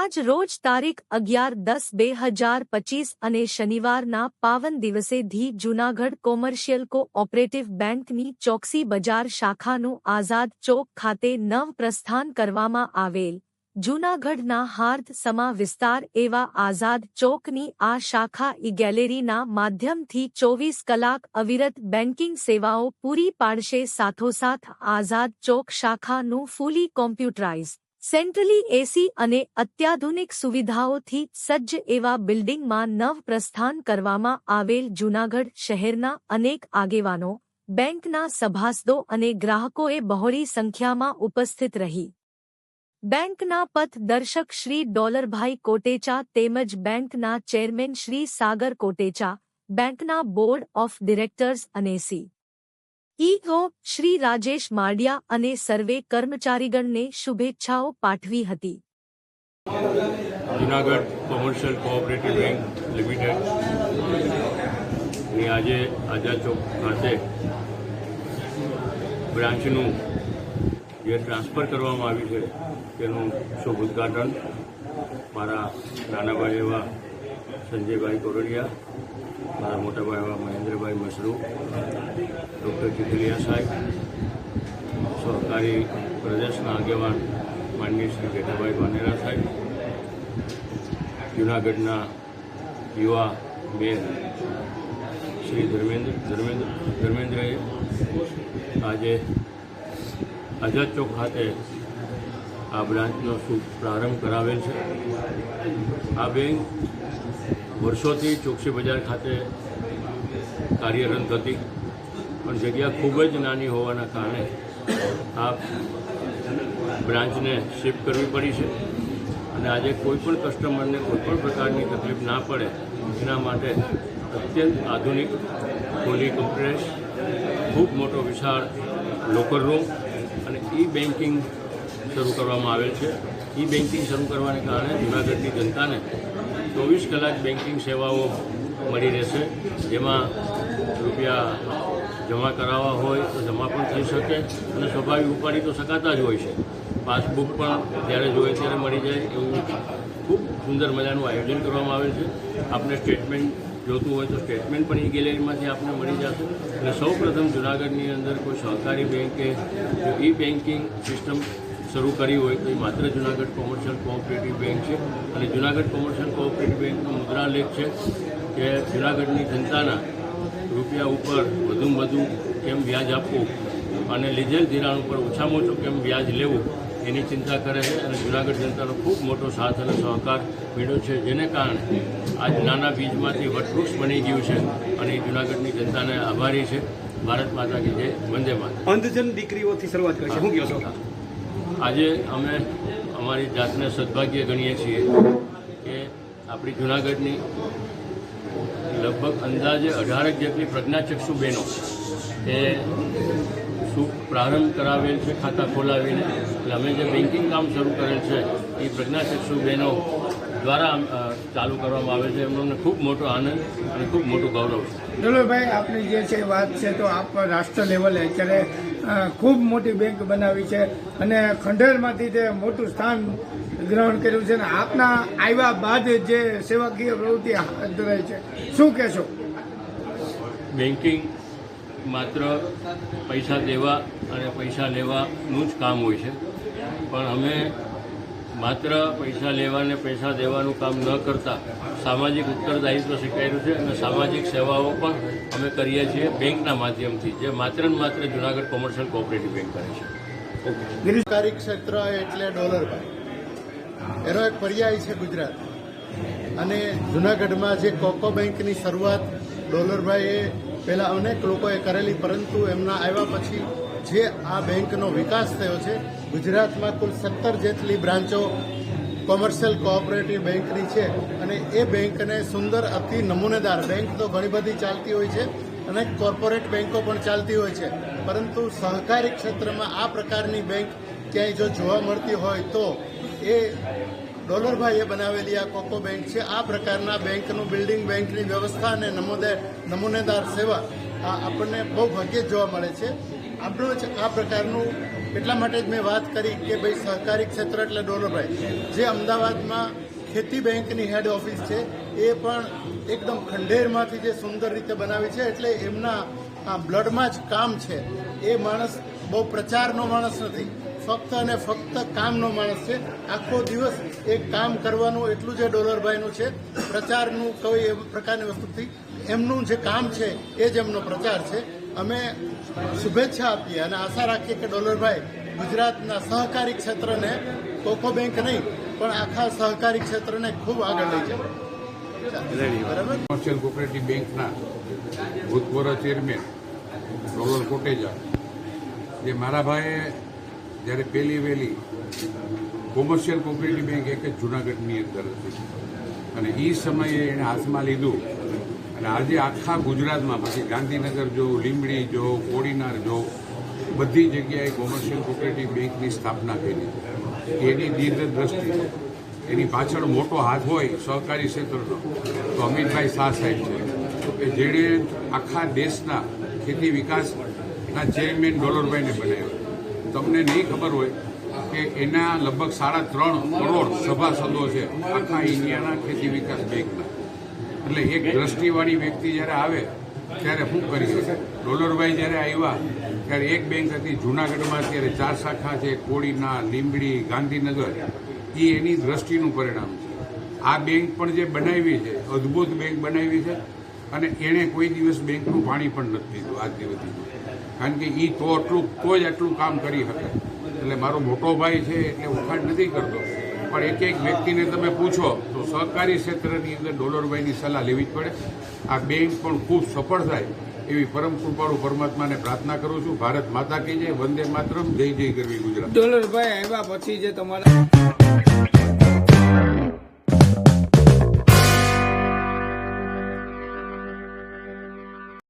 આજ રોજ તારીખ અગિયાર દસ બે હજાર પચીસ અને શનિવારના પાવન દિવસે ધી જૂનાગઢ કોમર્શિયલ કોઓપરેટિવ બેંકની ચોકસી બજાર શાખાનું આઝાદ ચોક ખાતે નવ પ્રસ્થાન કરવામાં આવેલ. જૂનાગઢના હાર્દ સમા વિસ્તાર એવા આઝાદ ચોકની આ શાખા ઈ ગેલેરીના માધ્યમથી ચોવીસ કલાક અવિરત બેન્કિંગ સેવાઓ પૂરી પાડશે. સાથોસાથ આઝાદ ચોક શાખાનું ફૂલી કોમ્પ્યુટરાઇઝ સેન્ટ્રલી એસી અને અત્યાધુનિક સુવિધાઓથી સજ્જ એવા બિલ્ડિંગમાં નવ પ્રસ્થાન કરવામાં આવેલ જૂનાગઢ શહેરના અનેક આગેવાનો, બેંકના સભાસદો અને ગ્રાહકોએ બહોળી સંખ્યામાં ઉપસ્થિત રહી. બેંકના પથદર્શક શ્રી ડોલરભાઈ કોટેચા તેમજ બેંકના ચેરમેન શ્રી સાગર કોટેચા, બેંકના બોર્ડ ઓફ ડિરેક્ટર્સ અને C. E O Shri Rajesh Maliya અને સર્વે કર્મચારીગણને શુભેચ્છાઓ પાઠવી હતી. Junagadh commercial cooperative bank limited. આજે આઝાદ ચોક ખાતે બ્રાન્ચનું જે ટ્રાન્સફર કરવામાં આવ્યું છે, તેનું શુભ ઉદ્ઘાટન મારા નાનાભાઈ એવા સંજયભાઈ કોરડિયા, મારા મોટાભાઈ એવા મહેન્દ્રભાઈ મસરૂ, ડૉક્ટર ચીખલિયા સાહેબ, સહકારી પ્રદેશના આગેવાન માનનીય શ્રી જેઠાભાઈ વાનેરા સાહેબ, જૂનાગઢના યુવા મેયર શ્રી ધર્મેન્દ્ર ધર્મેન્દ્ર, ધર્મેન્દ્રએ આજે આઝાદ ચોક ખાતે આ બ્રાન્ચનો પ્રારંભ કરાવેલ છે. આ બેંક વર્ષોથી ચોકસી બજાર ખાતે કાર્યરત હતી, પણ જગ્યા ખૂબ જ નાની હોવાના કારણે આ બ્રાન્ચને શિફ્ટ કરવી પડી છે. અને આજે કોઈપણ કસ્ટમરને કોઈપણ પ્રકારની તકલીફ ના પડે, એના માટે અત્યંત આધુનિક ખોલી કોમ્પ્રેસ ખૂબ મોટો વિશાળ લોકર રૂમ અને ઈ બેન્કિંગ શરૂ કરવામાં આવેલ છે. ઈ બેન્કિંગ શરૂ કરવાને કારણે જૂનાગઢની જનતાને ચોવીસ કલાક બેન્કિંગ સેવાઓ મળી રહેશે. જેમાં રૂપિયા જમા કરાવવા હોય તો જમા પણ થઈ શકે અને સ્વાભાવિક ઉપાડી તો શકાતા જ હોય છે. પાસબુક પણ જ્યારે જોઈએ ત્યારે મળી જાય એવું ખૂબ સુંદર મજાનું આયોજન કરવામાં આવેલ છે. આપને સ્ટેટમેન્ટ જોતું હોય તો સ્ટેટમેન્ટ પણ એ ગેલેરીમાંથી આપને મળી જશે. અને સૌ પ્રથમ જુનાગઢની અંદર કોઈ સહકારી બેંકે જો ઈ બેન્કિંગ સિસ્ટમ શરૂ કરી હોય તો એ માત્ર જુનાગઢ કોમર્શિયલ કોઓપરેટિવ બેંક છે. અને જુનાગઢ કોમર્શિયલ કોઓપરેટિવ બેંકનો મુદ્રાલેખ છે કે જુનાગઢની જનતાના રૂપિયા ઉપર વધુમાં વધુ કેમ વ્યાજ આપવું અને લીધેલ ધિરાણ ઉપર ઓછામાં ઓછું કેમ વ્યાજ લેવું એની ચિંતા કરે છે અને જુનાગઢ જનતાનો ખૂબ મોટો સાથ અને સહકાર મળ્યો છે જેને કારણે આજ નાના બીજમાંથી વટવૃક્ષ બની ગયું છે અને એ જુનાગઢની જનતાને આભારી છે. ભારત માતા કી જય. વંદે માતા અંધજન દીકરીઓથી શરૂઆત કરી છે શું કહો છો? આજે અમે અમારી જાતને સદભાગ્ય ગણીએ છીએ કે આપણી જૂનાગઢની લગભગ અંદાજે અઢારક જેટલી પ્રજ્ઞાચક્ષુ બહેનો એ શું પ્રારંભ કરાવેલ છે ખાતા ખોલાવીને. એટલે અમે જે બેન્કિંગ કામ શરૂ કરેલ છે એ પ્રજ્ઞાચક્ષુ બહેનો દ્વારા ચાલુ કરવામાં આવે છે. એમનો અમને ખૂબ મોટો આનંદ અને ખૂબ મોટું ગૌરવ છે. ડોલરભાઈ આપની જે છે વાત છે તો આપ રાષ્ટ્ર લેવલે અત્યારે ખૂબ મોટી બેંક બનાવી છે અને ખંડેરમાંથી તે મોટું સ્થાન ગ્રહણ કર્યું છે અને આપના આવ્યા બાદ જે સેવાકીય પ્રવૃત્તિ હાથ ધરાય છે. શું કહેશો? બેન્કિંગ માત્ર પૈસા દેવા અને પૈસા લેવાનું જ કામ હોય છે. પણ અમે માત્ર પૈસા લેવા અને પૈસા દેવાનું કામ ન કરતા સામાજિક ઉત્તરદાયિત્વ સ્વીકાર્યું છે અને સામાજિક સેવાઓ પણ અમે કરીએ છીએ બેંકના માધ્યમથી, જે માત્ર ને માત્ર જુનાગઢ કોમર્શિયલ કોઓપરેટિવ બેંક કરે છે. ગિરિકારી ક્ષેત્ર એટલે ડોલરભાઈ એનો એક પર્યાય છે ગુજરાત. અને જુનાગઢમાં જે કોકો બેંકની શરૂઆત ડોલરભાઈએ પહેલાં અનેક લોકોએ કરેલી, પરંતુ એમના આવ્યા પછી જે આ બેંકનો વિકાસ થયો છે, ગુજરાતમાં કુલ સત્તર જેટલી બ્રાન્ચો કોમર્શિયલ કોઓપરેટિવ બેંકની છે અને એ બેંકને સુંદર અતિ નમૂનેદાર બેંક તો ઘણી બધી ચાલતી હોય છે અને કોર્પોરેટ બેંકો પણ ચાલતી હોય છે. પરંતુ સહકારી ક્ષેત્રમાં આ પ્રકારની બેંક ક્યાંય જો જોવા મળતી હોય તો એ ડોલરભાઈએ બનાવેલી આ કોકો બેંક છે. આ પ્રકારના બેંકનું બિલ્ડિંગ બેંકની વ્યવસ્થા અને નમોદે, નમૂનેદાર સેવા આ આપણને બહુ ભાગ્યે જોવા મળે છે. આપણું જ આ પ્રકારનું એટલા માટે જ મેં વાત કરી કે ભાઈ સહકારી ક્ષેત્ર એટલે ડોલરભાઈ. જે અમદાવાદમાં ખેતી બેંકની હેડ ઓફિસ છે, એ પણ એકદમ ખંડેરમાંથી જે સુંદર રીતે બનાવી છે, એટલે એમના આ બ્લડમાં જ કામ છે. એ માણસ બહુ પ્રચારનો માણસ નથી. ફક્ત અને ફક્ત કામનો માણસ છે. આખો દિવસ એ કામ કરવાનું એટલું જે ડોલરભાઈનું છે. પ્રચારનું કોઈ એ પ્રકારની વસ્તુથી એમનું જે કામ છે એ જ એમનો પ્રચાર છે. અમે શુભેચ્છા આપીએ અને આશા રાખીએ કે ડોલરભાઈ ગુજરાતના સહકારી ક્ષેત્રને કોકો બેંક નહીં પણ આખા સહકારી ક્ષેત્રને ખૂબ આગળ લઈ જાય. બરાબર? કોમર્શિયલ કોઓપરેટિવ બેંકના ભૂતપૂર્વ ચેરમેન ડોલર કોટેજા જે મારા ભાઈએ જ્યારે પહેલી વહેલી કોમર્શિયલ કોઓપરેટિવ બેંક એક જ જુનાગઢની અંદર હતી. અને એ સમયે એણે હાથમાં લીધું. અને આજે આખા ગુજરાતમાં, પછી ગાંધીનગર જો, લીંબડી જો, કોડીનાર જો, બધી જગ્યાએ કોમર્શિયલ કોઓપરેટિવ બેંકની સ્થાપના કરી. એની દીર્ઘદ્રષ્ટિ એની પાછળ મોટો હાથ હોય સહકારી ક્ષેત્રનો, તો અમિતભાઈ શાહ સાહેબ છે. કે જેણે આખા દેશના ખેતી વિકાસના ચેરમેન ડોલરભાઈને બનાવ્યો. તમને નહીં ખબર હોય કે એના લગભગ સાડા ત્રણ કરોડ સભાસદો છે આખા ઇન્ડિયાના ખેતી વિકાસ બેંકના. એટલે એક દ્રષ્ટિવાળી વ્યક્તિ જ્યારે આવે, ત્યારે શું કરી શકે ડોલરભાઈ જ્યારે આવ્યા, ત્યારે એક બેંક હતી જુનાગઢમાં અત્યારે ચાર શાખા છે કોળીના લીંબડી, ગાંધીનગર. એ એની દ્રષ્ટિનું પરિણામ છે. આ બેંક પણ જે બનાવી છે, અદ્ભુત બેંક બનાવી છે, અને એણે કોઈ દિવસ બેંકનું પાણી પણ નથી લીધું. આજ દિવસ. કારણ કે એ તો એટલું તો જ આટલું કામ કરી શકે. એટલે મારો મોટો ભાઈ છે, એટલે વખાણ નથી કરતો. પણ એક એક વ્યક્તિને તમે પૂછો, તો સહકારી ક્ષેત્રની અંદર ડોલરભાઈની સલાહ લેવી જ પડે. આ બેંક પણ ખૂબ સફળ થાય એવી પરમ કૃપાળુ પરમાત્માને પ્રાર્થના કરું છું. ભારત માતા કી જય, વંદે માતરમ, જય જય કરવી ગુજરાત. ડોલરભાઈ આવ્યા પછી જે તમારા